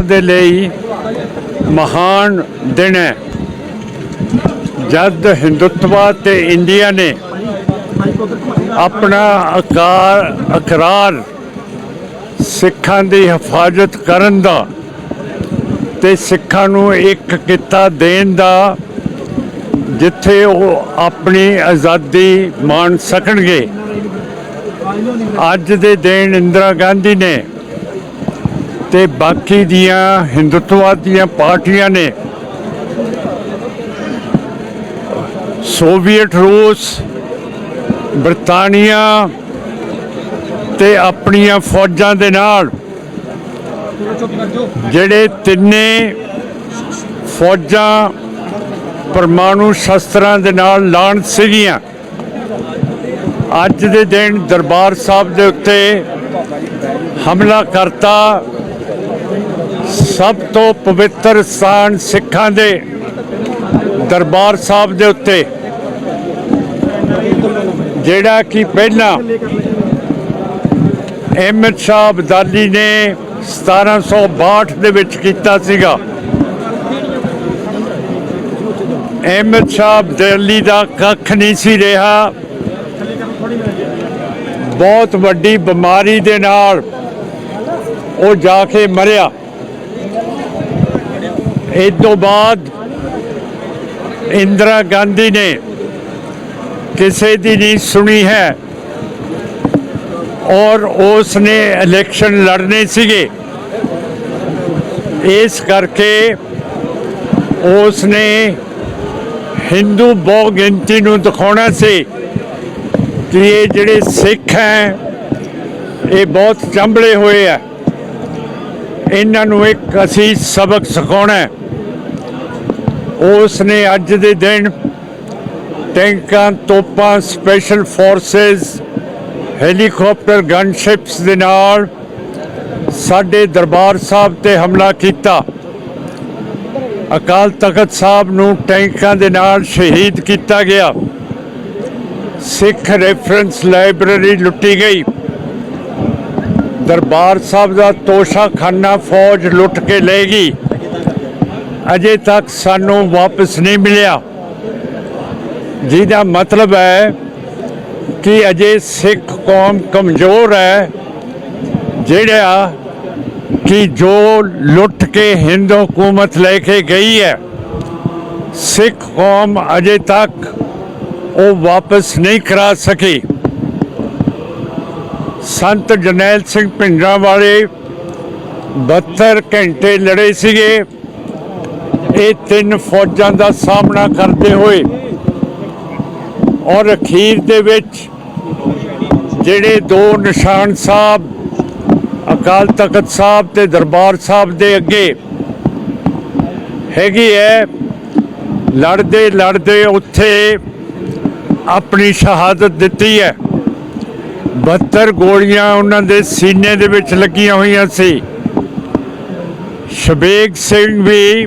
ਦੇ ਲਈ ਮਹਾਨ ਦਿਨ ਹੈ। ਜਦ ਹਿੰਦੁੱਤਵਾ ਤੇ ਇੰਡੀਆ ਨੇ ਆਪਣਾ ਅਕਾਰ, ਅਕਰਾਰ ਸਿੱਖਾਂ ਦੀ ਹਿਫਾਜ਼ਤ ਕਰਨ ਦਾ ਤੇ ਸਿੱਖਾਂ ਨੂੰ ਇੱਕ ਕਿੱਤਾ ਦੇਣ ਦਾ ਜਿੱਥੇ ਉਹ ਆਪਣੀ ਆਜ਼ਾਦੀ ਮਾਣ ਸਕਣਗੇ। ਅੱਜ ਦੇ ਦਿਨ ਇੰਦਰਾ ਗਾਂਧੀ ਨੇ ਤੇ ਬਾਕੀ ਦੀਆਂ ਹਿੰਦੁੱਤਵਾਦ ਦੀਆਂ ਪਾਰਟੀਆਂ ਨੇ ਸੋਵੀਅਤ ਰੂਸ ਬ੍ਰਿਟਾਨੀਆ ਤੇ ਆਪਣੀਆਂ ਫੌਜਾਂ ਦੇ ਨਾਲ ਜਿਹੜੇ ਤਿੰਨੇ ਫੌਜਾਂ ਪਰਮਾਣੂ ਸ਼ਸਤਰਾਂ ਦੇ ਨਾਲ ਲਾਣ ਸੀਗੀਆਂ। ਅੱਜ ਦੇ ਦਿਨ ਦਰਬਾਰ ਸਾਹਿਬ ਦੇ ਉੱਤੇ ਹਮਲਾ ਕਰਤਾ ਸਭ ਤੋਂ ਪਵਿੱਤਰ ਸਥਾਨ ਸਿੱਖਾਂ ਦੇ ਦਰਬਾਰ ਸਾਹਿਬ ਦੇ ਉੱਤੇ, ਜਿਹੜਾ ਕਿ ਪਹਿਲਾਂ ਅਹਿਮਦ ਸ਼ਾਹ ਅਬਦਾਲੀ ਨੇ 1762 ਦੇ ਵਿੱਚ ਕੀਤਾ ਸੀਗਾ। ਅਹਿਮਦ ਸ਼ਾਹ ਅਬਦਾਲੀ ਦਾ ਕੱਖ ਨਹੀਂ ਸੀ ਰਿਹਾ। ਬਹੁਤ ਵੱਡੀ ਬਿਮਾਰੀ ਦੇ ਨਾਲ ਉਹ ਜਾ ਕੇ ਮਰਿਆ। ਇਸ ਤੋਂ ਬਾਅਦ ਇੰਦਰਾ ਗਾਂਧੀ ਨੇ ਕਿਸੇ ਦੀ ਨਹੀਂ ਸੁਣੀ ਹੈ ਔਰ ਉਸ ਨੇ ਇਲੈਕਸ਼ਨ ਲੜਨੇ ਸੀਗੇ। ਇਸ ਕਰਕੇ ਉਸ ਨੇ ਹਿੰਦੂ ਬਹੁ ਗਿਣਤੀ ਨੂੰ ਦਿਖਾਉਣਾ ਸੀ ਕਿ ਇਹ ਜਿਹੜੇ ਸਿੱਖ ਹੈ, ਇਹ ਬਹੁਤ ਚੰਬਲੇ ਹੋਏ ਆ ਇਹਨਾਂ ਨੂੰ ਇੱਕ ਅਸੀਂ ਸਬਕ ਸਿਖਾਉਣਾ ਹੈ। ਉਸ ਨੇ ਅੱਜ ਦੇ ਦਿਨ ਟੈਂਕਾਂ, ਤੋਪਾਂ ਸਪੈਸ਼ਲ ਫੋਰਸਸ ਹੈਲੀਕਾਪਟਰ ਗਨਸ਼ਿਪਸ ਦੇ ਨਾਲ ਸਾਡੇ ਦਰਬਾਰ ਸਾਹਿਬ ਤੇ ਹਮਲਾ ਕੀਤਾ। ਅਕਾਲ ਤਖਤ ਸਾਹਿਬ ਨੂੰ ਟੈਂਕਾਂ ਦੇ ਨਾਲ ਸ਼ਹੀਦ ਕੀਤਾ ਗਿਆ। ਸਿੱਖ ਰੈਫਰੈਂਸ ਲਾਇਬ੍ਰੇਰੀ ਲੁੱਟੀ ਗਈ। ਦਰਬਾਰ ਸਾਹਿਬ ਦਾ ਤੋਸ਼ਾਖਾਨਾ ਫੌਜ ਲੁੱਟ ਕੇ ਲੈ ਗਈ। ਅਜੇ ਤੱਕ ਸਾਨੂੰ ਵਾਪਸ ਨਹੀਂ ਮਿਲਿਆ। ਜਿਹਦਾ ਮਤਲਬ ਹੈ ਕਿ ਅਜੇ ਸਿੱਖ ਕੌਮ ਕਮਜ਼ੋਰ ਹੈ, ਜਿਹੜਾ ਕਿ ਜੋ ਲੁੱਟ ਕੇ ਹਿੰਦੂ ਹਕੂਮਤ ਲੈ ਕੇ ਗਈ ਹੈ, ਸਿੱਖ ਕੌਮ ਅਜੇ ਤੱਕ ਉਹ ਵਾਪਸ ਨਹੀਂ ਕਰਾ ਸਕੀ। ਸੰਤ ਜਰਨੈਲ ਸਿੰਘ ਭਿੰਡਰਾਂ ਵਾਲੇ 72 ਘੰਟੇ ਲੜੇ ਸੀਗੇ। ਇਹ ਤਿੰਨ ਫੌਜਾਂ ਦਾ ਸਾਹਮਣਾ ਕਰਦੇ ਹੋਏ ਔਰ ਅਖੀਰ ਦੇ ਵਿੱਚ ਜਿਹੜੇ ਦੋ ਨਿਸ਼ਾਨ ਸਾਹਿਬ, ਅਕਾਲ ਤਖਤ ਸਾਹਿਬ ਤੇ ਦਰਬਾਰ ਸਾਹਿਬ ਦੇ ਅੱਗੇ ਹੈਗੀ ਹੈ, ਲੜਦੇ ਲੜਦੇ ਉੱਥੇ ਆਪਣੀ ਸ਼ਹਾਦਤ ਦਿੱਤੀ ਹੈ। 72 ਗੋਲੀਆਂ ਉਹਨਾਂ ਦੇ ਸੀਨੇ ਦੇ ਵਿੱਚ ਲੱਗੀਆਂ ਹੋਈਆਂ ਸੀ। ਸ਼ਬੇਗ ਸਿੰਘ ਵੀ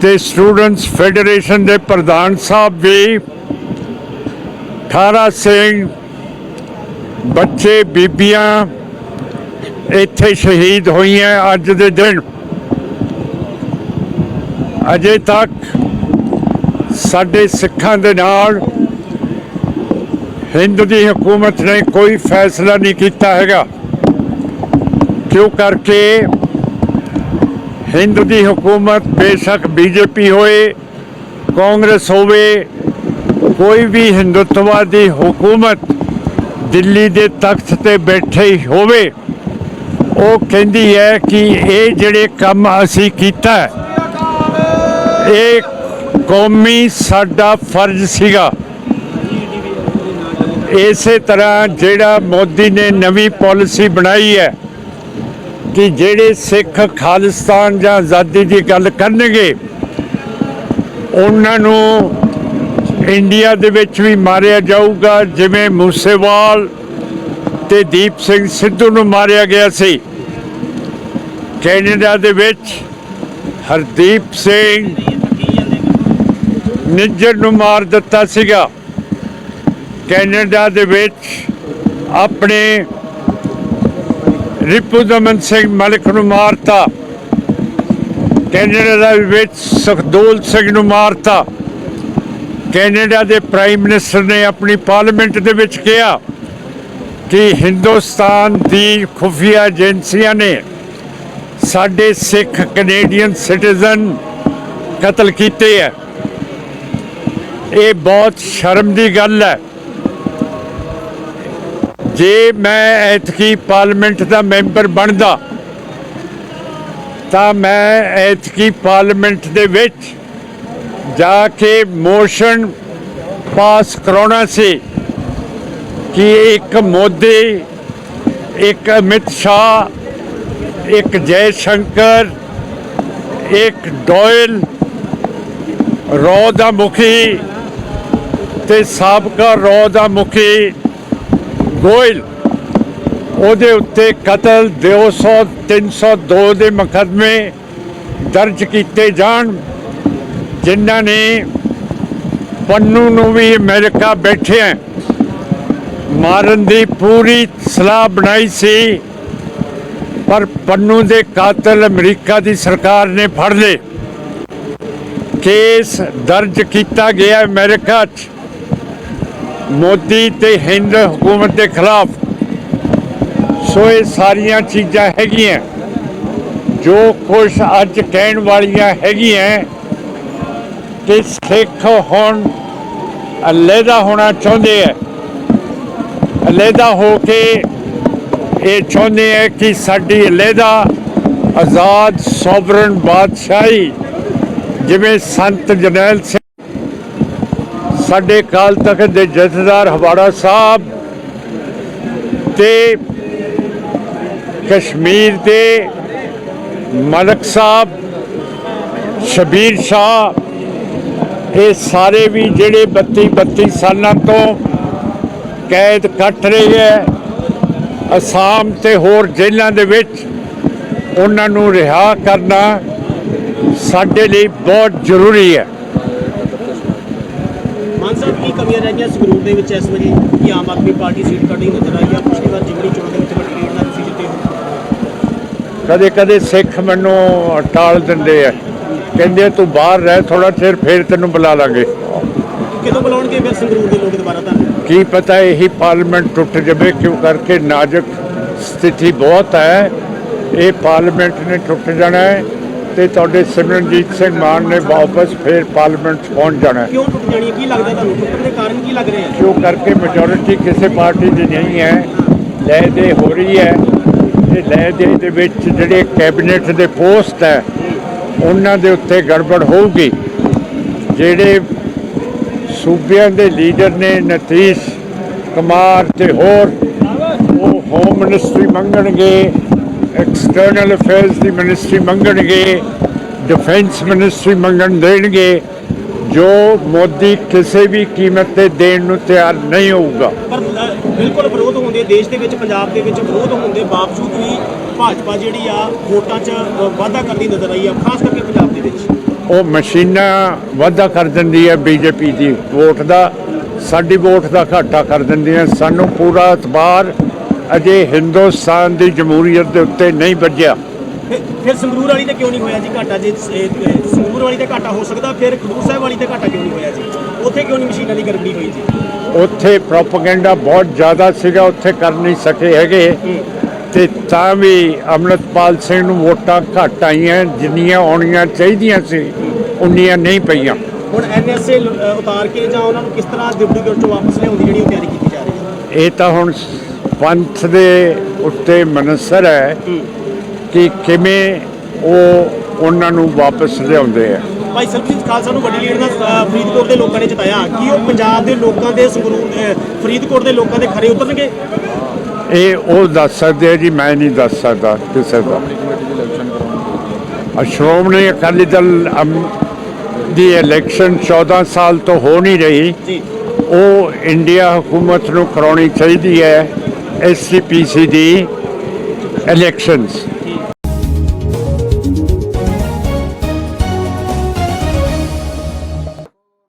ਤੇ ਸਟੂਡੈਂਟਸ ਫੈਡਰੇਸ਼ਨ ਦੇ ਪ੍ਰਧਾਨ ਸਾਹਿਬ ਵੀ 18 ਸਿੰਘ, ਬੱਚੇ, ਬੀਬੀਆਂ ਇੱਥੇ ਸ਼ਹੀਦ ਹੋਈਆਂ ਅੱਜ ਦੇ ਦਿਨ। ਅਜੇ ਤੱਕ ਸਾਡੇ ਸਿੱਖਾਂ ਦੇ ਨਾਲ ਹਿੰਦ ਦੀ ਹਕੂਮਤ ਨੇ ਕੋਈ ਫੈਸਲਾ ਨਹੀਂ ਕੀਤਾ ਹੈਗਾ। ਕਿਉਂ ਕਰਕੇ ਹਿੰਦ ਦੀ ਹਕੂਮਤ ਬੇਸ਼ੱਕ ਬੀਜੇਪੀ ਹੋਏ, ਕਾਂਗਰਸ ਹੋਵੇ, ਕੋਈ ਵੀ ਹਿੰਦੁੱਤਵਾਦੀ ਹਕੂਮਤ ਦਿੱਲੀ ਦੇ ਤਖਤ ਤੇ ਬੈਠੇ ਹੋਵੇ, ਉਹ ਕਹਿੰਦੀ ਹੈ ਕਿ ਇਹ ਜਿਹੜੇ ਕੰਮ ਅਸੀਂ ਕੀਤਾ, ਇਹ ਕੌਮੀ ਸਾਡਾ ਫਰਜ਼ ਸੀਗਾ। ਇਸੇ ਤਰ੍ਹਾਂ ਜਿਹੜਾ ਮੋਦੀ ਨੇ ਨਵੀਂ ਪਾਲਿਸੀ ਬਣਾਈ ਹੈ ਕਿ ਜਿਹੜੇ ਸਿੱਖ ਖਾਲਿਸਤਾਨ ਜਾਂ ਆਜ਼ਾਦੀ ਦੀ ਗੱਲ ਕਰਨਗੇ, ਉਹਨਾਂ ਨੂੰ ਇੰਡੀਆ ਦੇ ਵਿੱਚ ਵੀ ਮਾਰਿਆ ਜਾਊਗਾ, ਜਿਵੇਂ ਮੂਸੇਵਾਲ ਤੇ ਦੀਪ ਸਿੰਘ ਸਿੱਧੂ ਨੂੰ ਮਾਰਿਆ ਗਿਆ ਸੀ। ਕੈਨੇਡਾ ਦੇ ਵਿੱਚ ਹਰਦੀਪ ਸਿੰਘ ਨਿੱਜਰ ਨੂੰ ਮਾਰ ਦਿੱਤਾ ਸੀਗਾ। ਕੈਨੇਡਾ ਦੇ ਵਿੱਚ ਆਪਣੇ ਰਿਪੂ ਦਮਨ ਸਿੰਘ ਮਲਿਕ ਨੂੰ ਮਾਰਤਾ। ਕੈਨੇਡਾ ਦਾ ਵਿੱਚ ਸੁਖਦੂਲ ਸਿੰਘ ਨੂੰ ਮਾਰਤਾ। ਕੈਨੇਡਾ ਦੇ ਪ੍ਰਾਈਮ ਮਿਨਿਸਟਰ ਨੇ ਆਪਣੀ ਪਾਰਲੀਮੈਂਟ ਦੇ ਵਿੱਚ ਕਿਹਾ ਕਿ ਹਿੰਦੁਸਤਾਨ ਦੀ ਖੁਫੀਆ ਏਜੰਸੀਆਂ ਨੇ ਸਾਡੇ ਸਿੱਖ ਕੈਨੇਡੀਅਨ ਸਿਟੀਜ਼ਨ ਕਤਲ ਕੀਤੇ ਹੈ। ਇਹ ਬਹੁਤ ਸ਼ਰਮ ਦੀ ਗੱਲ ਹੈ। ਜੇ ਮੈਂ ਐਤਕੀ ਪਾਰਲੀਮੈਂਟ ਦਾ ਮੈਂਬਰ ਬਣਦਾ, ਤਾਂ ਮੈਂ ਐਤਕੀ ਪਾਰਲੀਮੈਂਟ ਦੇ ਵਿੱਚ ਜਾ ਕੇ ਮੋਸ਼ਨ ਪਾਸ ਕਰਾਉਣਾ ਸੀ ਕਿ ਇੱਕ ਮੋਦੀ, ਇੱਕ ਅਮਿਤ ਸ਼ਾਹ, ਇੱਕ ਜੈ ਸ਼ੰਕਰ ਇੱਕ ਡੋਇਲ, ਰੋ ਦਾ ਮੁਖੀ ਤੇ ਸਾਬਕਾ ਰੋ ਦਾ ਮੁਖੀ ਗੋਇਲ। ਉਹਦੇ ਉੱਤੇ ਕਤਲ 200 302 ਦੇ ਮੁਕੱਦਮੇ ਦਰਜ ਕੀਤੇ ਜਾਣ, ਜਿਨ੍ਹਾਂ ਨੇ ਪੰਨੂ ਨੂੰ ਵੀ ਅਮਰੀਕਾ ਬੈਠਿਆਂ ਮਾਰਨ ਦੀ ਪੂਰੀ ਸਲਾਹ ਬਣਾਈ ਸੀ, ਪਰ ਪੰਨੂ ਦੇ ਕਾਤਲ ਅਮਰੀਕਾ ਦੀ ਸਰਕਾਰ ਨੇ ਫੜ ਲਏ। ਕੇਸ ਦਰਜ ਕੀਤਾ ਗਿਆ ਅਮਰੀਕਾ 'ਚ। ਮੋਦੀ ਤੇ ਹਿੰਦ ਹਕੂਮਤ ਦੇ ਖਿਲਾਫ ਸੋ ਇਹ ਸਾਰੀਆਂ ਚੀਜ਼ਾਂ ਹੈਗੀਆਂ। ਜੋ ਕੁਝ ਅੱਜ ਕਹਿਣ ਵਾਲੀਆਂ ਹੈਗੀਆਂ ਕਿ ਸਿੱਖ ਹੁਣ ਅਲੱਗਾ ਹੋਣਾ ਚਾਹੁੰਦੇ ਹੈ ਅਲੱਗਾ ਹੋ ਕੇ ਇਹ ਚਾਹੁੰਦੇ ਹੈ ਕਿ ਸਾਡੀ ਅਲੱਗਾ ਆਜ਼ਾਦ ਸੋਵਰਨ ਬਾਦਸ਼ਾਹੀ ਜਿਵੇਂ ਸੰਤ ਜਰਨੈਲ ਸਿੰਘ ਸਾਡੇ ਕਾਲ ਤਖਤ ਦੇ ਜਥੇਦਾਰ ਹਵਾੜਾ ਸਾਹਿਬ ਤੇ ਕਸ਼ਮੀਰ ਦੇ ਮਲਕ ਸਾਹਿਬ, ਸ਼ਬੀਰ ਸ਼ਾਹ, ਇਹ ਸਾਰੇ ਵੀ ਜਿਹੜੇ 32 32 ਸਾਲਾਂ ਤੋਂ ਕੈਦ ਕੱਟ ਰਹੇ ਹੈ, ਅਸਾਮ ਤੇ ਹੋਰ ਜੇਲ੍ਹਾਂ ਦੇ ਵਿੱਚ ਉਹਨਾਂ ਨੂੰ ਰਿਹਾ ਕਰਨਾ ਸਾਡੇ ਲਈ ਬਹੁਤ ਜ਼ਰੂਰੀ ਹੈ। ਕੀ ਕਮੀਆਂ ਰਹਿ ਗਈਆਂ ਸੰਗਰੂਰ ਦੇ ਵਿੱਚ ਇਸ ਵਾਰੀ ਕੀ ਆਮ ਆਦਮੀ ਪਾਰਟੀ ਸੀਟ ਕੱਢੀ ਨਜ਼ਰ ਆਈ ਆ? ਪਿਛਲੀ ਵਾਰ ਜਿਮਣੀ ਚੋਣ ਦੇ ਵਿੱਚ ਵੱਡੀ ਲੀਡ ਨਾਲ ਤੁਸੀਂ ਜਿੱਤੇ ਹੋ। ਕਦੇ ਕਦੇ ਸਿੱਖ ਮੈਨੂੰ ਟਾਲ ਦਿੰਦੇ ਆ। ਕਹਿੰਦੇ ਤੂੰ ਬਾਹਰ ਰਹਿ ਥੋੜਾ ਚਿਰ ਫੇਰ ਤੈਨੂੰ ਬੁਲਾ ਲਾਂਗੇ। ਕਿਦੋਂ ਬੁਲਾਉਣਗੇ ਫਿਰ ਸੰਗਰੂਰ ਦੇ ਲੋਕ ਦੁਬਾਰਾ ਤੁਹਾਨੂੰ? ਕੀ ਪਤਾ ਇਹੀ ਪਾਰਲੀਮੈਂਟ ਟੁੱਟ ਜਾਵੇ ਕਿਉਂ ਕਰਕੇ ਨਾਜ਼ੁਕ ਸਥਿਤੀ ਬਹੁਤ ਹੈ। ਇਹ ਪਾਰਲੀਮੈਂਟ ਨੇ ਟੁੱਟ ਜਾਣਾ ਹੈ। ਤੇ ਤੁਹਾਡੇ ਸਿਮਰਨਜੀਤ ਸਿੰਘ ਮਾਨ ਨੇ ਵਾਪਸ ਫੇਰ ਪਾਰਲੀਮੈਂਟ 'ਚ ਪਹੁੰਚ ਜਾਣਾ ਕਿਉਂ ਟੁੱਟ ਜਾਣੀ ਕੀ ਲੱਗਦਾ ਤੁਹਾਨੂੰ? ਟੁੱਟਣ ਦੇ ਕਾਰਨ ਕੀ ਲੱਗ ਰਹੇ ਆ? ਕਿਉਂ ਕਰਕੇ ਮੈਜੋਰਿਟੀ ਕਿਸੇ ਪਾਰਟੀ ਦੀ ਨਹੀਂ ਹੈ ਲੈ ਦੇ ਹੋ ਰਹੀ ਹੈ ਤੇ ਲੈ ਦੇ ਦੇ ਵਿੱਚ ਜਿਹੜੇ ਕੈਬਨਿਟ ਦੇ ਪੋਸਟ ਹੈ ਉਹਨਾਂ ਦੇ ਉੱਤੇ ਗੜਬੜ ਹੋਊਗੀ। ਜਿਹੜੇ ਸੂਬਿਆਂ ਦੇ ਲੀਡਰ ਨੇ ਨਤੀਸ਼ ਕੁਮਾਰ ਤੇ ਹੋਰ ਉਹ ਹੋਮ ਮਿਨਿਸਟਰੀ ਮੰਗਣਗੇ। ਐਕਸਟਰਨਲ ਅਫੇਅਰਸ ਦੀ ਮਿਨਿਸਟਰੀ ਮੰਗਣਗੇ ਡਿਫੈਂਸ ਮਿਨਿਸਟਰੀ ਮੰਗਣ ਦੇਣਗੇ ਜੋ ਮੋਦੀ ਕਿਸੇ ਵੀ ਕੀਮਤ ਤੇ ਦੇਣ ਨੂੰ ਤਿਆਰ ਨਹੀਂ ਹੋਊਗਾ। ਪਰ ਬਿਲਕੁਲ ਵਿਰੋਧ ਹੁੰਦੇ ਦੇਸ਼ ਦੇ ਵਿੱਚ ਪੰਜਾਬ ਦੇ ਵਿੱਚ ਵਿਰੋਧ ਹੋਣ ਦੇ ਬਾਵਜੂਦ ਵੀ ਭਾਜਪਾ ਜਿਹੜੀ ਆ ਵੋਟਾਂ 'ਚ ਵਾਧਾ ਕਰਦੀ ਨਜ਼ਰ ਆਈ ਆ ਖਾਸ ਕਰਕੇ ਪੰਜਾਬ ਦੇ ਵਿੱਚ। ਉਹ ਮਸ਼ੀਨਾਂ ਵਾਧਾ ਕਰ ਦਿੰਦੀ ਹੈ ਬੀਜੇਪੀ ਦੀ ਵੋਟ ਦਾ ਸਾਡੀ ਵੋਟ ਦਾ ਘਾਟਾ ਕਰ ਦਿੰਦੀਆਂ ਸਾਨੂੰ ਪੂਰਾ ਇਤਬਾਰ ਅਜੇ ਹਿੰਦੁਸਤਾਨ ਦੀ ਜਮਹੂਰੀਅਤ ਦੇ ਉੱਤੇ ਨਹੀਂ ਵੱਜਿਆ। ਫਿਰ- ਫਿਰ ਸੰਗਰੂਰ ਵਾਲੀ ਤੇ ਕਿਉਂ ਨਹੀਂ ਹੋਇਆ ਜੀ ਘਾਟਾ? ਜੇ ਇਹ- ਇਹ ਸੰਗਰੂਰ ਵਾਲੀ ਤੇ ਘਾਟਾ ਹੋ ਸਕਦਾ ਫਿਰ ਖਡੂਰ ਸਾਹਿਬ ਵਾਲੀ ਤੇ ਘਾਟਾ ਕਿਉਂ ਨਹੀਂ ਹੋਇਆ ਜੀ? ਉੱਥੇ ਕਿਉਂ ਨਹੀਂ ਮਸ਼ੀਨਾਂ ਦੀ ਗੜਬੜੀ ਹੋਈ ਜੀ? ਉੱਥੇ ਪ੍ਰੋਪਗੈਂਡਾ ਬਹੁਤ ਜ਼ਿਆਦਾ ਸੀਗਾ ਉੱਥੇ ਕਰ ਨਹੀਂ ਸਕੇ ਹੈਗੇ। ਤੇ ਤਾਂ ਵੀ ਅਮਰਤਪਾਲ ਸਿੰਘ ਨੂੰ ਵੋਟਾਂ ਘੱਟ ਆਈਆਂ ਜਿੰਨੀਆਂ ਆਉਣੀਆਂ ਚਾਹੀਦੀਆਂ ਸੀ ਉਨੀਆਂ ਨਹੀਂ ਪਈਆਂ। ਹੁਣ ਐਨਐਸਏ ਉਤਾਰ ਕੇ ਜਾਂ ਉਹਨਾਂ ਨੂੰ ਕਿਸ ਤਰ੍ਹਾਂ ਡਿਪਟੀ ਚੋਂ ਵਾਪਸ ਲਿਆਉਣ ਦੀ ਜਿਹੜੀ ਉਹ ਤਿਆਰੀ ਕੀਤੀ ਜਾ ਰਹੀ ਹੈ? ਇਹ ਤਾਂ ਹੁਣ ਪੰਥ ਦੇ ਉੱਤੇ ਮਨਸਰ ਹੈ ਕਿ ਕਿਵੇਂ ਉਹ ਉਹਨਾਂ ਨੂੰ ਵਾਪਸ ਲਿਆਉਂਦੇ ਆ। ਭਾਈ ਸਰਬਜੀਤ ਖਾਲਸਾ ਨੂੰ ਵੱਡੀ ਲੀਡ ਅ, ਫਰੀਦਕੋਟ ਦੇ ਲੋਕਾਂ ਨੇ ਜਿਤਾਇਆ। ਕੀ ਉਹ ਪੰਜਾਬ ਦੇ ਲੋਕਾਂ ਦੇ ਸੰਗਰੂਰ ਫਰੀਦਕੋਟ ਦੇ ਲੋਕਾਂ ਦੇ ਖਰੇ ਉਤਰਨਗੇ? ਇਹ ਉਹ ਦੱਸ ਸਕਦੇ ਆ ਜੀ ਮੈਂ ਨਹੀਂ ਦੱਸ ਸਕਦਾ ਕਿਸੇ ਦਾ। ਸ਼੍ਰੋਮਣੀ ਅਕਾਲੀ ਦਲ ਦੀ ਇਲੈਕਸ਼ਨ 14 ਸਾਲ ਤੋਂ ਹੋ ਨਹੀਂ ਰਹੀ। ਜੀ। ਉਹ ਇੰਡੀਆ ਹਕੂਮਤ ਨੂੰ ਕਰਾਉਣੀ ਚਾਹੀਦੀ ਹੈ। SCPCD elections.